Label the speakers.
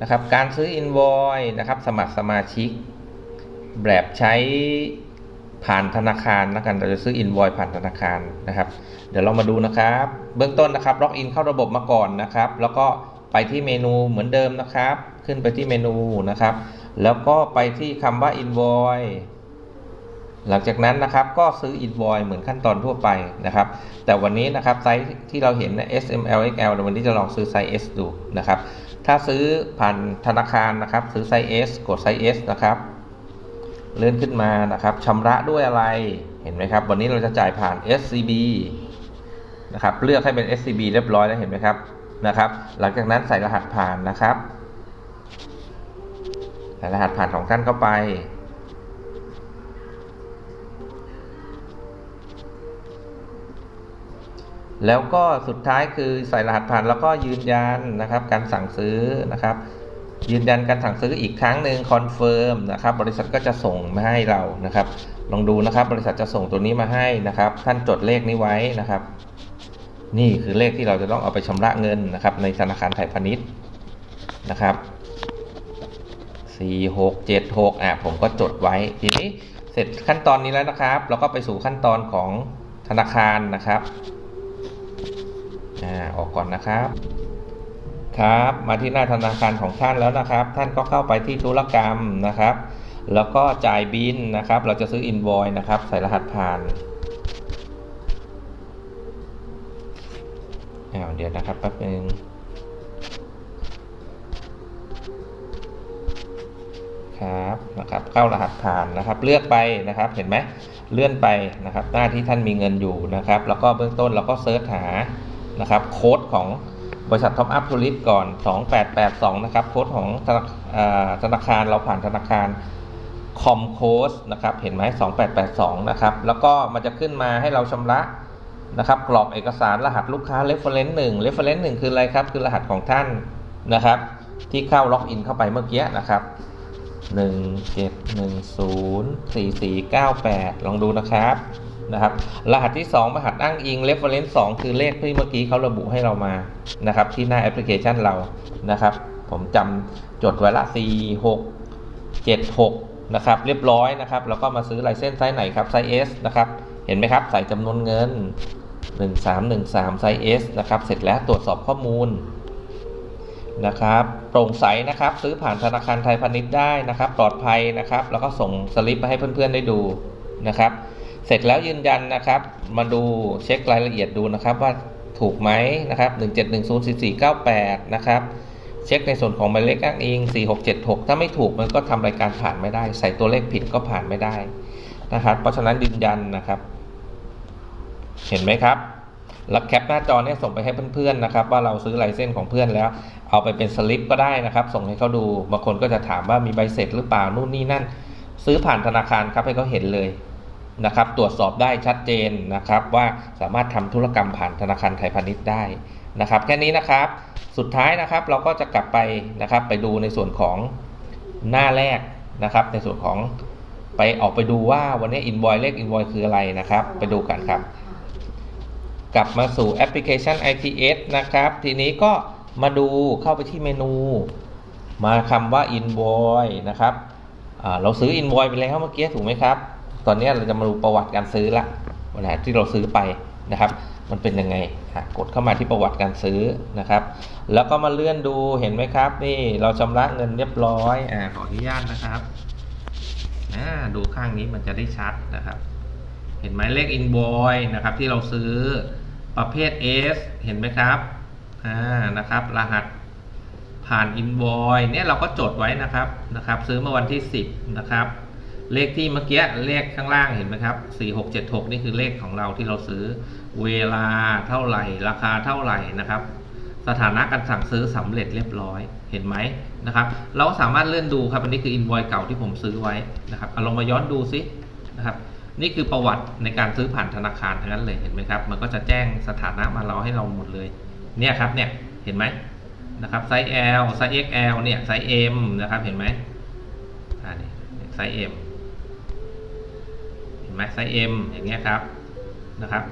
Speaker 1: นะครับ การซื้อ invoice นะครับ สมัครสมาชิก แบบใช้ผ่านธนาคารนะกันเราจะซื้อ invoice ผ่านธนาคารนะครับ เดี๋ยวเรามาดูนะครับ เบื้องต้นนะครับล็อกอินเข้าระบบมาก่อนนะครับ แล้วก็ไปที่เมนูเหมือนเดิมนะครับ ขึ้นไปที่เมนูนะครับ แล้วก็ไปที่คำว่า invoice หลังจากนั้นนะครับก็ซื้อ invoice เหมือนขั้นตอนทั่วไปนะครับ แต่วันนี้นะครับไซส์ที่เราเห็นนะ S M L X L วันนี้จะลองซื้อไซส์ S ดูนะครับ ถ้าซื้อผ่านธนาคารนะครับ ซื้อไซส์ S กดไซส์ S นะครับ เลื่อนขึ้นมานะครับชำระด้วยอะไรเห็นไหมครับ วันนี้เราจะจ่ายผ่าน SCB นะครับเลือกให้เป็น SCB เรียบร้อยแล้วเห็นไหมครับนะครับ หลังจากนั้นใส่รหัสผ่านนะครับใส่รหัสผ่านของท่านเข้าไป แล้วก็สุดท้ายคือใส่รหัสผ่านแล้วก็ยืนยันนะครับการสั่งซื้อนะครับ ยืนยันการสั่งซื้ออีกครั้งหนึ่งคอนเฟิร์มนะครับบริษัทก็จะส่งมาให้เรานะครับ ลองดูนะครับบริษัทจะส่งตัวนี้มาให้นะครับ ท่านจดเลขนี้ไว้นะครับ นี่คือเลขที่เราจะต้องเอาไปชำระเงินนะครับ ในธนาคารไทยพาณิชย์นะครับสี่หกเจ็ดหกอะผมก็จดไว้ทีนี้เสร็จขั้นตอนนี้แล้วนะครับ เราก็ไปสู่ขั้นตอนของธนาคารนะครับ อ่าออกก่อนนะครับ ครับมาที่หน้าธนาคารของท่านแล้วนะครับ ท่านก็เข้าไปที่ธุรกรรมนะครับ แล้วก็จ่ายบินนะครับ เราจะซื้ออินวอยนะครับ ใส่รหัสผ่านอ้าเดี๋ยวนะครับแป๊บนึง ครับนะครับเข้ารหัสผ่านนะครับ เลือกไปนะครับเห็นไหมเลื่อนไปนะครับ หน้าที่ท่านมีเงินอยู่นะครับ แล้วก็เบื้องต้นเราก็เซิร์ชหานะครับโค้ดของบริษัทท็อปอัพทูริสก่อน 2882 นะครับโค้ดของธนาอ่าธนาคารเราผ่านธนาคารคอมโคสนะครับเห็นไหม2882 นะครับ แล้วก็มันจะขึ้นมาให้เราชำระนะครับ กรอกเอกสารรหัสลูกค้า reference 1 reference 1 คืออะไรครับ คือรหัสของท่านนะครับ ที่เข้าล็อกอินเข้าไปเมื่อกี้นะครับ 17104498 ลองดูนะครับนะครับรหัสที่ 2 รหัสอ้างอิง reference 2 คือเลขที่เมื่อกี้เขาระบุให้เรามานะครับที่หน้าแอปพลิเคชันเรานะครับ ผมจำจดไว้ละ 4 6 7 6 นะครับ เรียบร้อยนะครับ แล้วก็มาซื้อลายเส้นไซส์ไหนครับ ไซส์ S นะครับ เห็นไหมครับ ใส่จำนวนเงิน 1313 ไซส์ S นะครับ เสร็จแล้วตรวจสอบข้อมูล นะครับโปร่งใสนะครับซื้อผ่านธนาคารไทยพาณิชย์ได้นะครับ ปลอดภัยนะครับ แล้วก็ส่งสลิปไปให้เพื่อนๆได้ดูนะครับ เสร็จแล้วยืนยันนะครับ มาดูเช็ครายละเอียดดูนะครับว่าถูกไหมนะครับ 17104498 นะครับ เช็คในส่วนของหมายเลขอ้างอิง 4676 ถ้าไม่ถูกมันก็ทำรายการผ่านไม่ได้ ใส่ตัวเลขผิดก็ผ่านไม่ได้นะครับ เพราะฉะนั้นยืนยันนะครับ เห็นไหมครับ แล้วแคปหน้าจอเนี่ยส่งไปให้เพื่อนๆนะครับว่าเราซื้อลายเส้นของเพื่อนแล้ว เอาไปเป็นสลิปก็ได้นะครับ ส่งให้เขาดูบางคนก็จะถามว่ามีใบเสร็จหรือเปล่านู่นนี่นั่น ซื้อผ่านธนาคารครับให้เขาเห็นเลยนะครับ ตรวจสอบได้ชัดเจนนะครับ ว่าสามารถทำธุรกรรมผ่านธนาคารไทยพาณิชย์ได้นะครับ แค่นี้นะครับสุดท้ายนะครับเราก็จะกลับไปนะครับไปดูในส่วนของหน้าแรกนะครับ ในส่วนของไปออกไปดูว่าวันนี้อิน o อยเลขอิน o อยคืออะไรนะครับ ไปดูกันครับ กลับมาสู่แอปพลิเคชัน ITS นะครับ ทีนี้ก็มาดูเข้าไปที่เมนู มาคำว่า invoice นะครับเราซื้อ invoice ไปแล้วเมื่อกี้ถูกไหมครับ ตอนนี้เราจะมาดูประวัติการซื้อละวันไหนที่เราซื้อไปนะครับ มันเป็นยังไงกดเข้ามาที่ประวัติการซื้อนะครับ แล้วก็มาเลื่อนดูเห็นไหมครับ นี่เราชำระเงินเรียบร้อยอขออนุญาตนะครับดูข้างนี้มันจะได้ชัดนะครับ เห็นไหมเลข invoice นะครับที่เราซื้อ ประเภท S เห็นไหมครับอ่านะครับ รหัสผ่าน invoice เนี่ยเราก็จดไว้นะครับนะครับ ซื้อเมื่อวันที่ 10 นะครับ เลขที่เมื่อกี้เลขข้างล่างเห็นไหมครับ 4676 นี่คือเลขของเราที่เราซื้อเวลาเท่าไหร่ ราคาเท่าไหร่นะครับ สถานะการสั่งซื้อสำเร็จเรียบร้อยเห็นไหมนะครับ เราก็สามารถเลื่อนดูครับอันนี้คือ invoice เก่าที่ผมซื้อไว้นะครับเอาลองมาย้อนดูซินะครับ นี่คือประวัติในการซื้อผ่านธนาคารทั้งนั้นเลยเห็นไหมครับ มันก็จะแจ้งสถานะมาเราให้เราหมดเลย เนี่ยครับเนี่ยเห็นไหมนะครับไซส์ L ไซส์ XL เนี่ยไซส์ M นะครับเห็นไหมอ่านี่ไซส์ M เห็นไหมไซส์ M อย่างเงี้ยครับนะครับ